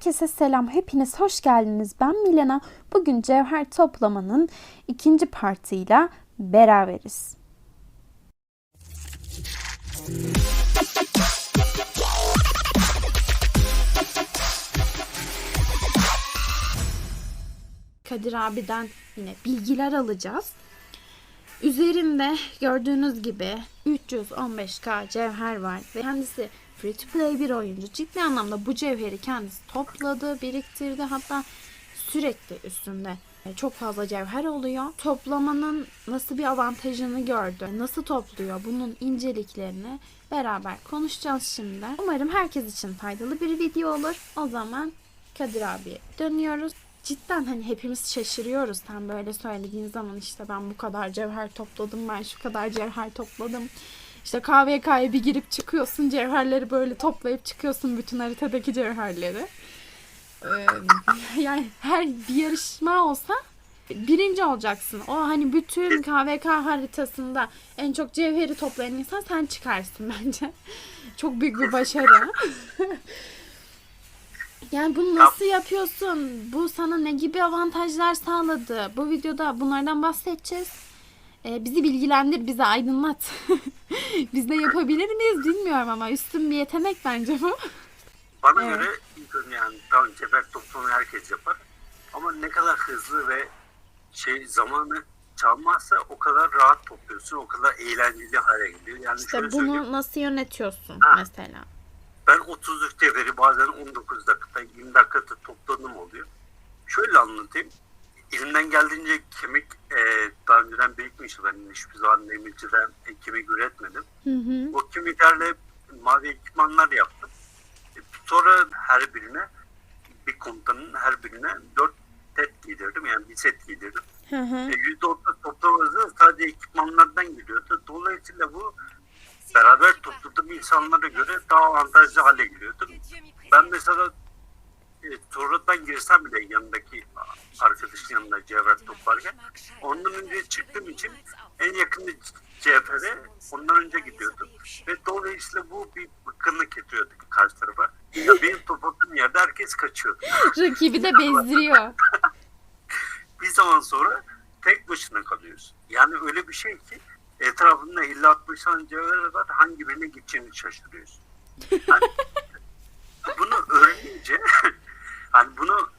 Herkese selam, hepiniz hoş geldiniz. Ben Milena. Bugün cevher toplamanın ikinci partıyla beraberiz. Kadir abiden yine bilgiler alacağız. Üzerinde gördüğünüz gibi 315k cevher var ve kendisi free to play bir oyuncu. Ciddi anlamda bu cevheri kendisi topladı, biriktirdi. Hatta sürekli üstünde çok fazla cevher oluyor. Toplamanın nasıl bir avantajını gördü, nasıl topluyor bunun inceliklerini beraber konuşacağız şimdi. Umarım herkes için faydalı bir video olur. O zaman Kadir abiye dönüyoruz. Cidden hani hepimiz şaşırıyoruz sen böyle söylediğin zaman işte ben bu kadar cevher topladım ben şu kadar cevher topladım. İşte KVK'ya bir girip çıkıyorsun cevherleri böyle toplayıp çıkıyorsun bütün haritadaki cevherleri. Ee, yani her bir yarışma olsa birinci olacaksın. O hani bütün KVK haritasında en çok cevheri toplayan insan sen çıkarsın bence. Çok büyük bir başarı. Yani bunu nasıl yapıyorsun? Bu sana ne gibi avantajlar sağladı? Bu videoda bunlardan bahsedeceğiz. Ee, bizi bilgilendir, bizi aydınlat. Biz de yapabilir miyiz bilmiyorum ama üstün bir yetenek bence bu. Bana Evet. göre yani tamam cebel toplumu herkes yapar. Ama ne kadar hızlı ve şey zamanı çalmazsa o kadar rahat topluyorsun, o kadar eğlenceli hale geliyor. Yani İşte söyleyeyim, bunu nasıl yönetiyorsun Ha. mesela? ben 30'luk cevheri bazen 19 dakikada, 20 dakikada topladığım oluyor. Şöyle anlatayım. Elimden geldiğince kemik e, daha önceden birikmiş. Ben hiçbir zaman demirciden e, kemik üretmedim. Hı hı. O kemiklerle mavi ekipmanlar yaptım. E, Sonra her birine bir komutanın her birine dört set giydirdim. Yani bir set giydirdim. E, %30 toplam hızı sadece ekipmanlardan geliyordu. Dolayısıyla bu beraber topladığım insanlara göre daha avantajlı hale geliyordu. Ben mesela e, sonradan girsem bile yanındaki arkadaşın yanında cevher toplarken ondan önce çıktığım için en yakın cevhere ondan önce gidiyordum. Ve dolayısıyla bu bir bıkkınlık getiriyordu karşı tarafa. Ya benim topladığım yerde herkes kaçıyordu. Rakibi de bezdiriyor. bir zaman sonra tek başına kalıyorsun. Yani öyle bir şey ki etrafında 50-60 tane cevher var hangi birine gideceğini şaşırıyorsun. Yani bunu öğrenince hani bunu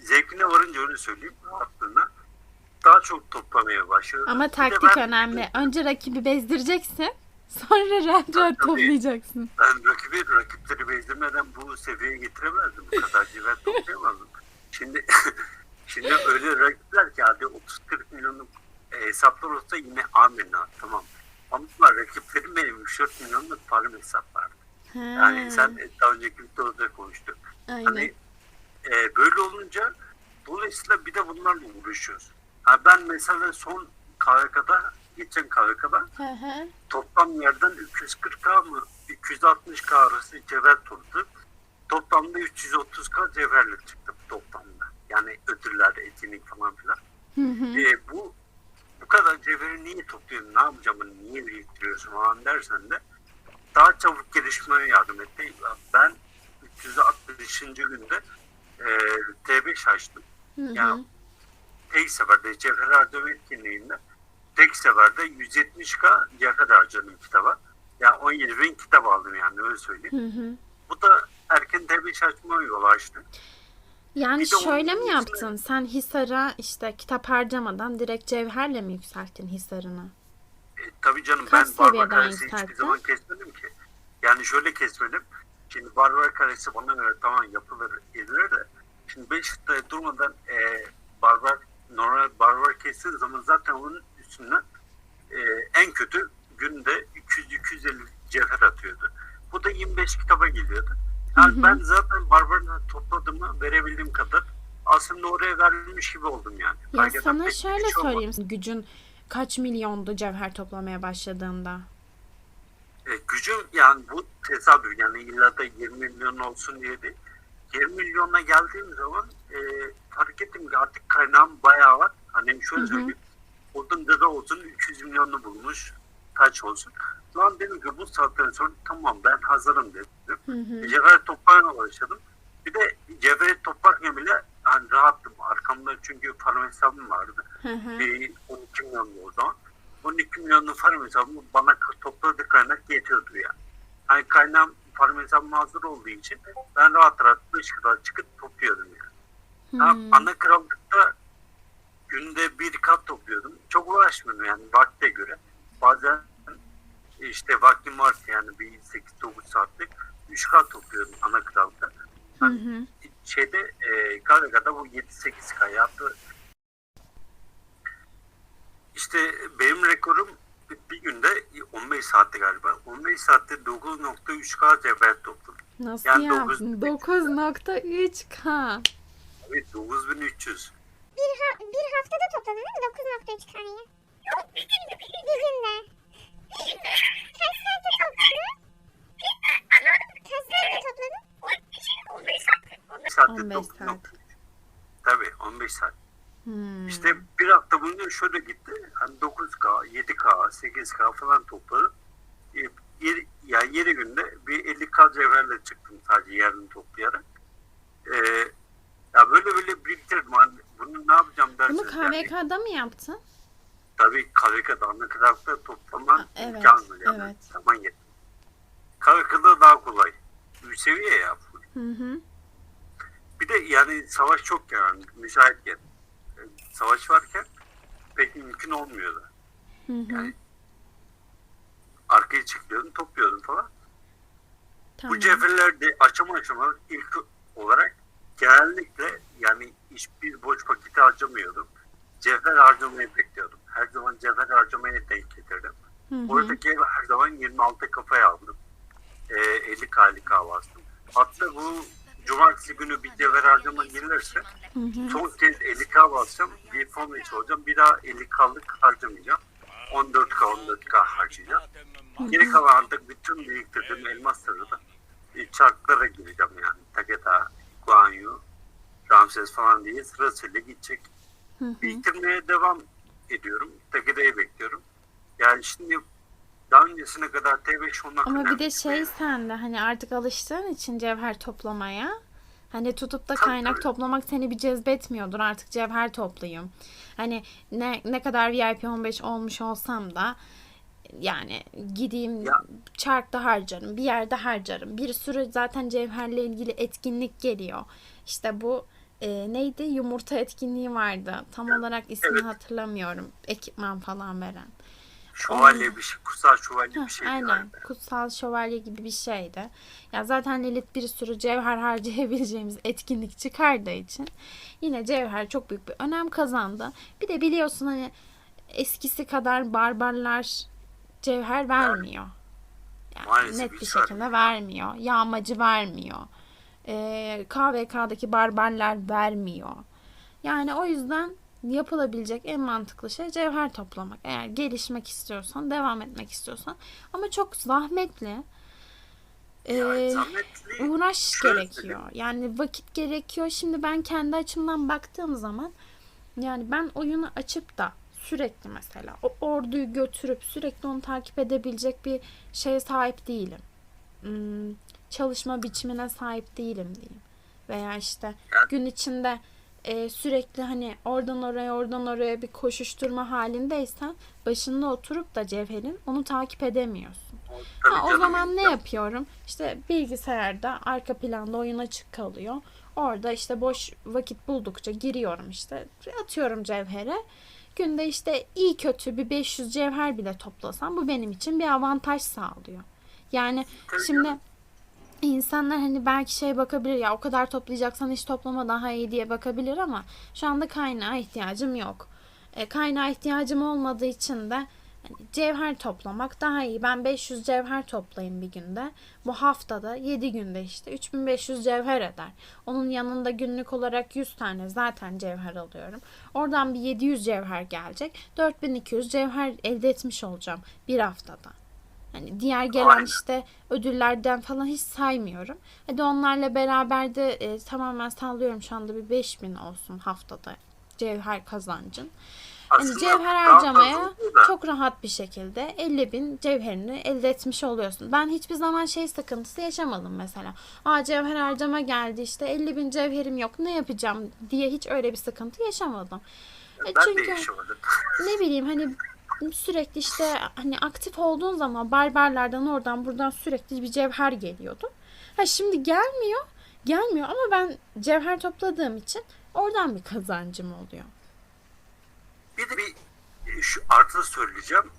zevkine varınca öyle söyleyeyim aklına daha çok toplamaya başlıyor. Ama taktik ben- önemli. Önce rakibi bezdireceksin. Sonra rahat toplayacaksın. Ben rakibi, rakipleri bezdirmeden bu seviyeye getiremezdim. Bu kadar cevher toplayamazdım. Şimdi şimdi öyle rakipler ki hadi 30-40 milyonluk e, hesaplar olsa yine amenna tamam. Ama rakiplerim benim 3-4 milyonluk param hesaplardı. Ha, Yani sen daha önceki videoda konuştuk. aynen. Hani e, böyle olunca dolayısıyla bir de bunlarla uğraşıyoruz. Ha ben mesela son KVK'da geçen KVK'da Hı hı. toplam yerden 340k mı 360k arası cevher topladık. Toplamda 330k cevherle çıktı toplamda. Yani ödüller, etkinlik falan filan. Hı hı. E, bu bu kadar cevheri niye topluyorsun, ne yapacağım, niye biriktiriyorsun falan dersen de daha çabuk gelişmeye yardım etti. Ben 360. günde e, T5 açtım. Hı hı. Yani tek seferde cevher harcama etkinliğinde tek seferde 170k cevher harcadım kitaba. Yani 17 bin kitap aldım yani öyle söyleyeyim. Hı hı. Bu da erken T5 açma yolu açtı. Yani Bir şöyle mi yaptın? Sen Hisar'a işte kitap harcamadan direkt cevherle mi yükselttin Hisar'ını? E, tabii canım Kaç ben Kalesi hiçbir zaman kesmedim ki. Yani şöyle kesmedim. Şimdi Barbar Kalesi bana göre tamam yapılır edilir de. Şimdi 5 hafta durmadan e, Barbar normal Barbar kestiğin zaman zaten onun üstünden e, en kötü günde 200-250 cevher atıyordu. Bu da 25 kitaba geliyordu. Yani ben zaten Barbar'ın topladığımı verebildiğim kadar aslında oraya verilmiş gibi oldum yani. Ya sana şöyle olmadı. sorayım. Gücün kaç milyondu cevher toplamaya başladığında? E, gücüm yani bu tesadüf yani illa da 20 milyon olsun diye değil. 20 milyona geldiğim zaman e, fark ettim ki artık kaynağım bayağı var. Hani şöyle Hı hı. söyleyeyim. Odun dede olsun 300 milyonlu bulmuş. Kaç olsun. Lan dedim ki bu saatten sonra tamam ben hazırım dedim. Hı hı. Cevher başladım. Bir de cevheri toplarken bile hani rahattım. Arkamda çünkü farm hesabım vardı. Hı hı. Bir 12 milyonlu o zaman. 12 milyonlu farm hesabımı bana topladığı kaynak yetiyordu ya. Hani kaynağım farm hesabım hazır olduğu için ben rahat rahat kadar çıkıp topluyordum yani. Hmm. ana krallıkta günde bir kat topluyordum. Çok uğraşmıyordum yani vakte göre. Bazen işte vaktim varsa yani bir 8-9 saatlik 3 kat topluyordum ana krallıkta. Hı hı. Şeyde e, Karaga'da bu 7-8 k yaptı. İşte benim rekorum bir- bir günde 15 saatte galiba. 15 saatte 9.3K cevher topladım. Nasıl Yani yaptın? 9.3K. Evet 9300. Bir, ha- bir haftada topladın değil mi 9.3 kareyi? Bir günde. Kaç saatte topladın? Kaç saatte topladın? 15 saatte 15 9.3. saat. Tabii 15 saat. Hmm. İşte bir hafta boyunca şöyle gitti. Hani 9K, 7K, 8K falan topladım. E, Yeri, yani yeri günde bir 50K cevherle çıktım sadece yerini toplayarak. E, ya böyle böyle biriktirdim. Hani bunu ne yapacağım dersiniz. Bunu KVK'da mı yaptın? Tabii KVK'da ana kadar toplaman Ha, evet, imkanı yani. evet. Zaman yetmiyor. KVK'da daha kolay. Üç seviye ya. Hı hı. Bir de yani savaş çok yani müsaitken. e, Savaş varken pek mümkün olmuyordu. Hı hı. Yani arkaya çıkıyordum, topluyordum falan. Tamam. Bu cevherler de aşama aşama ilk olarak genellikle yani hiçbir boş paketi harcamıyordum. Cevher harcamayı bekliyordum. Her zaman cevher harcamaya denk getirdim. Hı hı. Oradaki her zaman 26 kafaya aldım. Ee, 50 kali bastım. Hatta bu cumartesi günü bir cevher harcama gelirse son kez 50k basacağım. Bir fon içi olacağım. Bir daha 50k'lık harcamayacağım. 14k 14k harcayacağım. Geri kalan artık bütün biriktirdiğim elmasları da çarklara gireceğim yani. Taketa, Guan Yu, Ramses falan diye sırasıyla gidecek. Biriktirmeye devam ediyorum. Taketa'yı bekliyorum. Yani şimdi daha öncesine kadar T5 olmak Ama bir önemli. de şey sende hani artık alıştığın için cevher toplamaya hani tutup da kaynak toplamak seni bir cezbetmiyordur artık cevher toplayayım. Hani ne ne kadar VIP 15 olmuş olsam da yani gideyim Ya. çarkta harcarım, bir yerde harcarım. Bir sürü zaten cevherle ilgili etkinlik geliyor. İşte bu e, neydi? Yumurta etkinliği vardı. Tam olarak ismini evet. hatırlamıyorum. Ekipman falan veren. Şövalye bir şey, kutsal şövalye bir şey. aynen. Kutsal şövalye gibi bir şeydi. Ya zaten Lilith bir sürü cevher harcayabileceğimiz etkinlik çıkardığı için yine cevher çok büyük bir önem kazandı. Bir de biliyorsun hani eskisi kadar barbarlar cevher vermiyor. Yani Maalesef net bir şekilde vermiyor. Yağmacı vermiyor. Ee, KVK'daki barbarlar vermiyor. Yani o yüzden yapılabilecek en mantıklı şey cevher toplamak. Eğer gelişmek istiyorsan, devam etmek istiyorsan. Ama çok zahmetli. Ee, uğraş gerekiyor. Yani vakit gerekiyor. Şimdi ben kendi açımdan baktığım zaman yani ben oyunu açıp da sürekli mesela o orduyu götürüp sürekli onu takip edebilecek bir şeye sahip değilim. Hmm, çalışma biçimine sahip değilim diyeyim. Veya işte gün içinde e, sürekli hani oradan oraya oradan oraya bir koşuşturma halindeysen başında oturup da cevherin onu takip edemiyorsun. Ha, o zaman ne ya- yapıyorum? İşte bilgisayarda arka planda oyun açık kalıyor. Orada işte boş vakit buldukça giriyorum işte. Atıyorum cevhere. Günde işte iyi kötü bir 500 cevher bile toplasam bu benim için bir avantaj sağlıyor. Yani şimdi. İnsanlar hani belki şey bakabilir ya o kadar toplayacaksan hiç toplama daha iyi diye bakabilir ama şu anda kaynağa ihtiyacım yok. E, kaynağa ihtiyacım olmadığı için de hani cevher toplamak daha iyi. Ben 500 cevher toplayayım bir günde. Bu haftada 7 günde işte 3500 cevher eder. Onun yanında günlük olarak 100 tane zaten cevher alıyorum. Oradan bir 700 cevher gelecek. 4200 cevher elde etmiş olacağım bir haftada. Hani diğer gelen işte ödüllerden falan hiç saymıyorum. Hadi onlarla beraber de e, tamamen sallıyorum şu anda bir 5000 olsun haftada cevher kazancın. Hani Aslında cevher harcamaya çok rahat bir şekilde 50 bin cevherini elde etmiş oluyorsun. Ben hiçbir zaman şey sıkıntısı yaşamadım mesela. Aa cevher harcama geldi işte 50 bin cevherim yok ne yapacağım diye hiç öyle bir sıkıntı yaşamadım. E, Ben çünkü ne bileyim hani sürekli işte hani aktif olduğun zaman barbarlardan oradan buradan sürekli bir cevher geliyordu. Ha şimdi gelmiyor. Gelmiyor ama ben cevher topladığım için oradan bir kazancım oluyor. Bir de bir e, şu artı söyleyeceğim.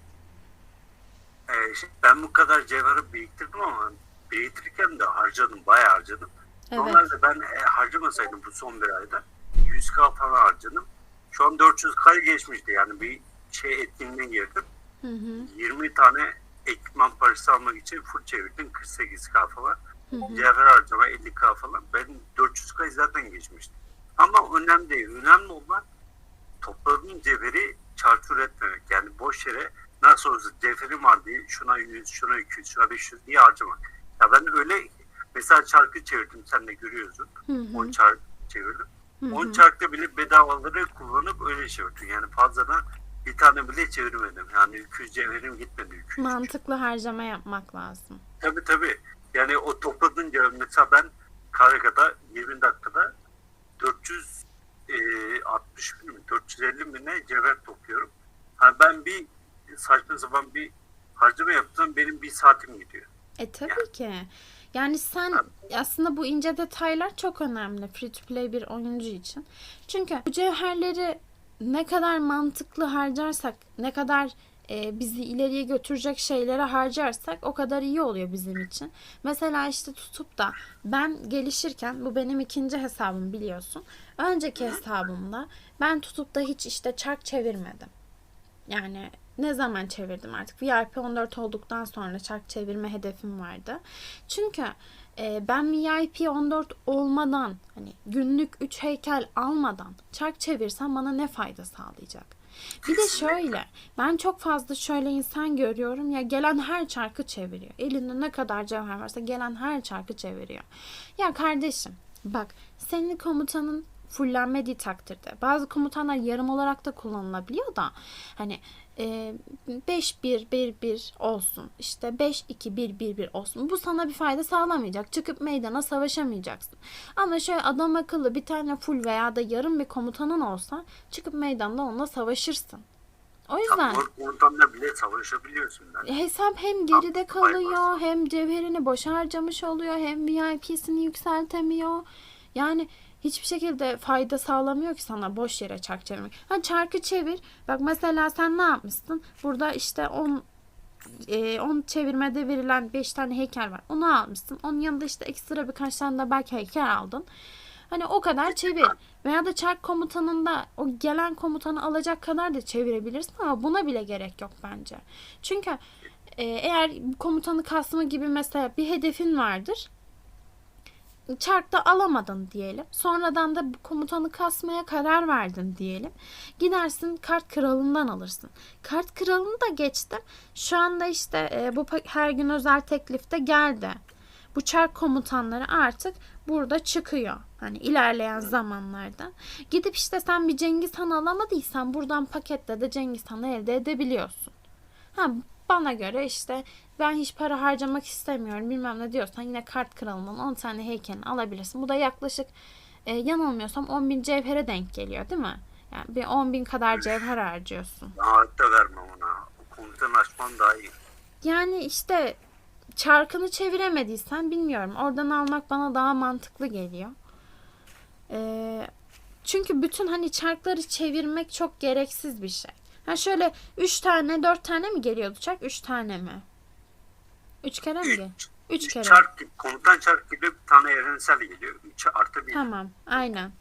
Ee, şimdi ben bu kadar cevheri biriktirdim ama biriktirirken de harcadım, bayağı harcadım. Evet. Normalde ben e, harcamasaydım bu son bir ayda 100k falan harcadım. Şu an 400k'yı geçmişti yani bir şey etkinliğine girdim. Hı hı. 20 tane ekipman parçası almak için full çevirdim 48k falan. Cevher harcama 50k falan. Ben 400k'yı zaten geçmiştim. Ama önemli değil. Önemli olan topladığın cevheri çarçur etmemek. Yani boş yere nasıl olsa cevherim var diye şuna 100, şuna 200, şuna 500 diye harcamak. Ya ben öyle mesela çarkı çevirdim sen de görüyorsun. Hı hı. 10 çark çevirdim. Hı hı. 10 çarkta bile bedavaları kullanıp öyle çevirdim. Yani fazladan bir tane bile çevirmedim. Yani 200 cevherim gitmedi. 200. Mantıklı harcama yapmak lazım. Tabii tabii. Yani o topladığın cevher mesela ben Karaga'da 20 dakikada 460 bin mi 450 bin ne cevher topluyorum. Ha ben bir saçma sapan bir harcama yaptım benim bir saatim gidiyor. E tabii ki. Yani sen aslında bu ince detaylar çok önemli free to play bir oyuncu için. Çünkü bu cevherleri ne kadar mantıklı harcarsak, ne kadar e, bizi ileriye götürecek şeylere harcarsak o kadar iyi oluyor bizim için. Mesela işte tutup da ben gelişirken bu benim ikinci hesabım biliyorsun. Önceki hesabımda ben tutup da hiç işte çark çevirmedim. Yani ne zaman çevirdim artık? VIP 14 olduktan sonra çark çevirme hedefim vardı. Çünkü e, ben VIP 14 olmadan hani günlük 3 heykel almadan çark çevirsem bana ne fayda sağlayacak? Bir de şöyle ben çok fazla şöyle insan görüyorum ya gelen her çarkı çeviriyor. Elinde ne kadar cevher varsa gelen her çarkı çeviriyor. Ya kardeşim bak senin komutanın fullenmediği takdirde bazı komutanlar yarım olarak da kullanılabiliyor da hani e, 5-1-1-1 olsun işte 5-2-1-1-1 olsun bu sana bir fayda sağlamayacak çıkıp meydana savaşamayacaksın ama şöyle adam akıllı bir tane full veya da yarım bir komutanın olsa çıkıp meydanda onunla savaşırsın o yüzden Oradan da bile savaşabiliyorsun. Ben. hesap hem geride kalıyor hem cevherini boş harcamış oluyor hem VIP'sini yükseltemiyor. Yani hiçbir şekilde fayda sağlamıyor ki sana boş yere çark çevirmek. Ha çarkı çevir. Bak mesela sen ne yapmışsın? Burada işte 10 e, 10 çevirmede verilen 5 tane heykel var. Onu almışsın. Onun yanında işte ekstra birkaç tane de belki heykel aldın. Hani o kadar çevir. Veya da çark komutanında o gelen komutanı alacak kadar da çevirebilirsin ama buna bile gerek yok bence. Çünkü e, eğer komutanı kasma gibi mesela bir hedefin vardır. Çarkta alamadın diyelim. Sonradan da bu komutanı kasmaya karar verdin diyelim. Gidersin kart kralından alırsın. Kart kralını da geçtim. Şu anda işte e, bu her gün özel teklifte geldi. Bu çark komutanları artık burada çıkıyor. Hani ilerleyen zamanlarda. Gidip işte sen bir Cengiz Han alamadıysan buradan paketle de Cengiz Han'ı elde edebiliyorsun. Ha bana göre işte ben hiç para harcamak istemiyorum bilmem ne diyorsan yine kart kralından 10 tane heykelini alabilirsin. Bu da yaklaşık e, yanılmıyorsam 10 bin cevhere denk geliyor değil mi? Yani bir 10 bin kadar cevher harcıyorsun. Hayatta vermem ona. O komutanı açman daha iyi. Yani işte çarkını çeviremediysen bilmiyorum. Oradan almak bana daha mantıklı geliyor. Ee, çünkü bütün hani çarkları çevirmek çok gereksiz bir şey. Ha şöyle 3 tane 4 tane mi geliyordu çark? 3 tane mi? 3 kere mi? Üç. gel- Üç kere. Çark komutan çark gibi bir tane evrensel geliyor. 3 artı 1. Tamam, aynen.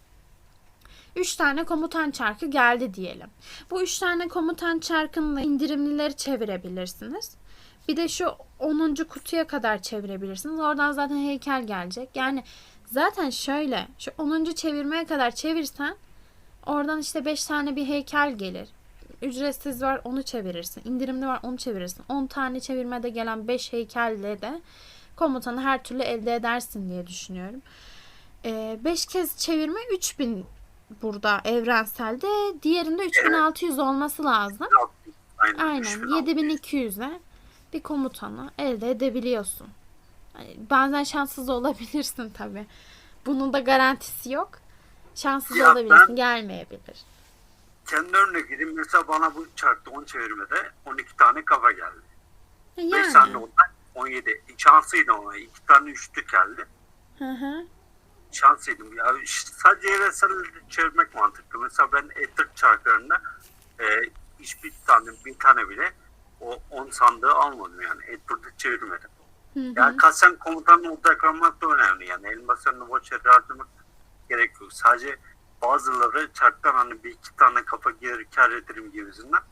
3 tane komutan çarkı geldi diyelim. Bu 3 tane komutan çarkınla indirimlileri çevirebilirsiniz. Bir de şu 10. kutuya kadar çevirebilirsiniz. Oradan zaten heykel gelecek. Yani zaten şöyle şu 10. çevirmeye kadar çevirsen oradan işte 5 tane bir heykel gelir. Ücretsiz var onu çevirirsin. İndirimli var onu çevirirsin. 10 tane çevirmede gelen 5 heykelle de komutanı her türlü elde edersin diye düşünüyorum. 5 kez çevirme 3000 burada evrenselde. Diğerinde 3600 olması lazım. Aynen. Aynen 3600. 7200'e bir komutanı elde edebiliyorsun. Hani bazen şanssız olabilirsin tabi. Bunun da garantisi yok. Şanssız olabilirsin gelmeyebilir. Kendi örnek vereyim. Mesela bana bu çarptı 10 çevirmede 12 tane kafa geldi. 5 Yani. tane ondan 17. Şanslıydım ona. 2 tane üçlü geldi. Hı hı. şanslıydım. Ya işte sadece evrensel çevirmek mantıklı. Mesela ben Ether çarklarında e, hiçbir tane bir tane bile o 10 sandığı almadım yani. Ether'da çevirmedim. Hı hı. Yani kasten komutanla odaklanmak da önemli yani. Elmaslarını boş yere harcamak gerek yok. Sadece bazıları çarktan hani bir iki tane kafa gelir kar ederim gibisinden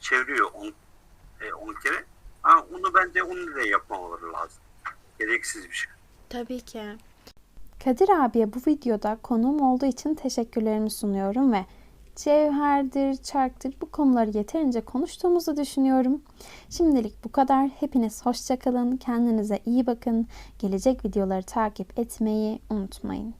çeviriyor 10 e, 10 kere. Ha, onu bence onu da yapmamaları lazım. Gereksiz bir şey. Tabii ki. Kadir abiye bu videoda konuğum olduğu için teşekkürlerimi sunuyorum ve cevherdir, çarktır bu konuları yeterince konuştuğumuzu düşünüyorum. Şimdilik bu kadar. Hepiniz hoşçakalın. Kendinize iyi bakın. Gelecek videoları takip etmeyi unutmayın.